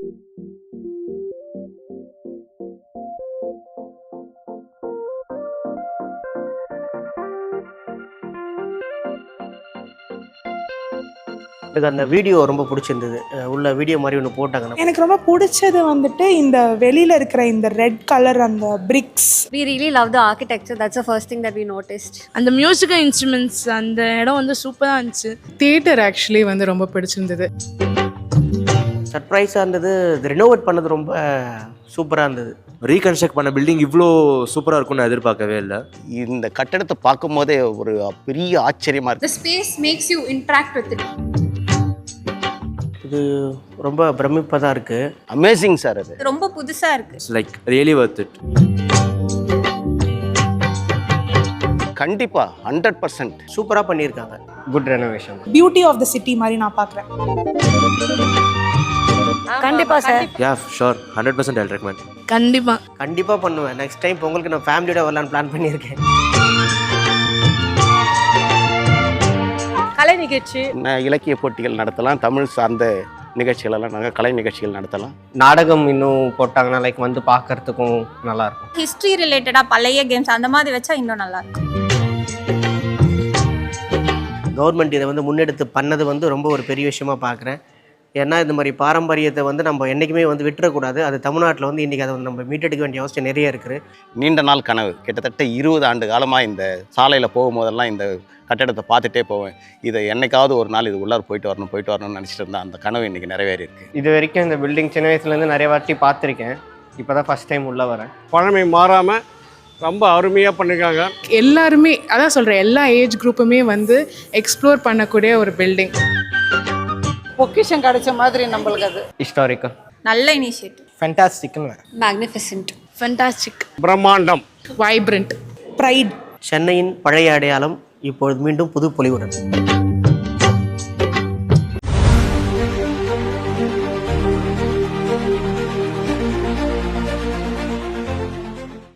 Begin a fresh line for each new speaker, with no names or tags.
எனக்கு அந்த வீடியோ ரொம்ப பிடிச்சிருந்தது. உள்ள வீடியோ மாதிரி ஒன்று போட்டாங்க
எனக்கு ரொம்ப பிடிச்சது வந்துட்டு இந்த வெளியில இருக்கிற இந்த ரெட் கலர் அந்த bricks
We really love the architecture. That's the first thing that we noticed.
அந்த மியூசிக்கல் இன்ஸ்ட்ருமெண்ட்ஸ் அந்த இடம் வந்து சூப்பராக இருந்துச்சு.
தியேட்டர் ஆக்சுவலி வந்து ரொம்ப பிடிச்சிருந்தது.
சர்ப்ரைஸாக இருந்தது. ரினோவேட் பண்ணது ரொம்ப சூப்பராக இருந்தது.
ரீகன்ஸ்ட்ரக்ட் பண்ண பில்டிங் இவ்வளோ சூப்பராக இருக்கும்னு நான் எதிர்பார்க்கவே இல்லை.
இந்த கட்டடத்தை பார்க்கும்போதே ஒரு பெரிய ஆச்சரியமா இருக்கு.
The space makes you interact with it.
இது ரொம்ப பிரமிப்பாக தான் இருக்குது
அமேசிங் சார் அது.
ரொம்ப புதுசா இருக்கு.
It's like really worth it
கண்டிப்பா ஹண்ட்ரட் பர்சன்ட்
சூப்பராக பண்ணியிருக்காங்க. Good renovation
beauty of the city மாதிரி நான் பார்க்குறேன்.
கண்டிப்பா sir.
Yeah sure hundred percent I'll recommend
கண்டிப்பாக
கண்டிப்பாக பண்ணுவேன். நெக்ஸ்ட் டைம் பொங்கலுக்கு நான் ஃபேமிலியோட வரலான்னு பிளான் பண்ணியிருக்கேன்.
கலை நிகழ்ச்சி.
ந- இலக்கிய போட்டிகள் நடத்தலாம். தமிழ் சார்ந்த நிகழ்ச்சிகள் எல்லாம் நாங்கள் கலை நிகழ்ச்சிகள் நடத்தலாம்.
நாடகம் இன்னும் போட்டாங்கன்னா லைக் வந்து பார்க்கறதுக்கும் நல்லாயிருக்கும்.
ஹிஸ்ட்ரி ரிலேட்டடா பழைய கேம்ஸ் அந்த மாதிரி வச்சா இன்னும் நல்லா இருக்கும்
கவர்மெண்ட் இதை வந்து முன்னெடுத்து பண்ணது வந்து ரொம்ப ஒரு பெரிய விஷயமா பார்க்குறேன். ஏன்னா இந்த மாதிரி பாரம்பரியத்தை வந்து நம்ம என்றைக்குமே வந்து விட்டுறக்கூடாது. அது தமிழ்நாட்டில் வந்து இன்றைக்கி அதை வந்து நம்ம மீட்டெடுக்க வேண்டிய அவசியம் நிறைய இருக்குது
நீண்ட நாள் கனவு. கிட்டத்தட்ட இருபது ஆண்டு காலமாக இந்த சாலையில் போகும்போதெல்லாம் இந்த கட்டடத்தை பார்த்துட்டே போவேன். இதை என்னைக்காவது ஒரு நாள் இது உள்ளார போயிட்டு வரணும் போயிட்டு வரணும்னு நினச்சிட்டு இருந்தேன் அந்த கனவு இன்னைக்கு நிறைவேறி இருக்கு.
இது வரைக்கும் இந்த பில்டிங் சின்ன வயசுலேருந்து நிறைய வாட்டி பார்த்துருக்கேன். இப்போ தான் ஃபஸ்ட் டைம் உள்ளே வரேன்.
பழமை மாறாமல் ரொம்ப அருமையாக பண்ணியிருக்காங்க
எல்லாருமே அதான் சொல்கிறேன் எல்லா ஏஜ் குரூப்புமே வந்து எக்ஸ்ப்ளோர் பண்ணக்கூடிய ஒரு பில்டிங்
பொக்கிஷம் கிடைச்ச மாதிரி நம்மளுக்கு அது.
ஹிஸ்டாரிக்கல்
நல்ல இனிஷியேட்டிவ்
ஃபென்டாஸ்டிக்னு
Magnificent.
ஃபென்டாஸ்டிக்
பிரம்மாண்டம்.
வைப்ரண்ட்
ப்ரைட்
சென்னையின் பழைய அடையாளம் இப்பொழுது மீண்டும் புது பொலிவுடன்.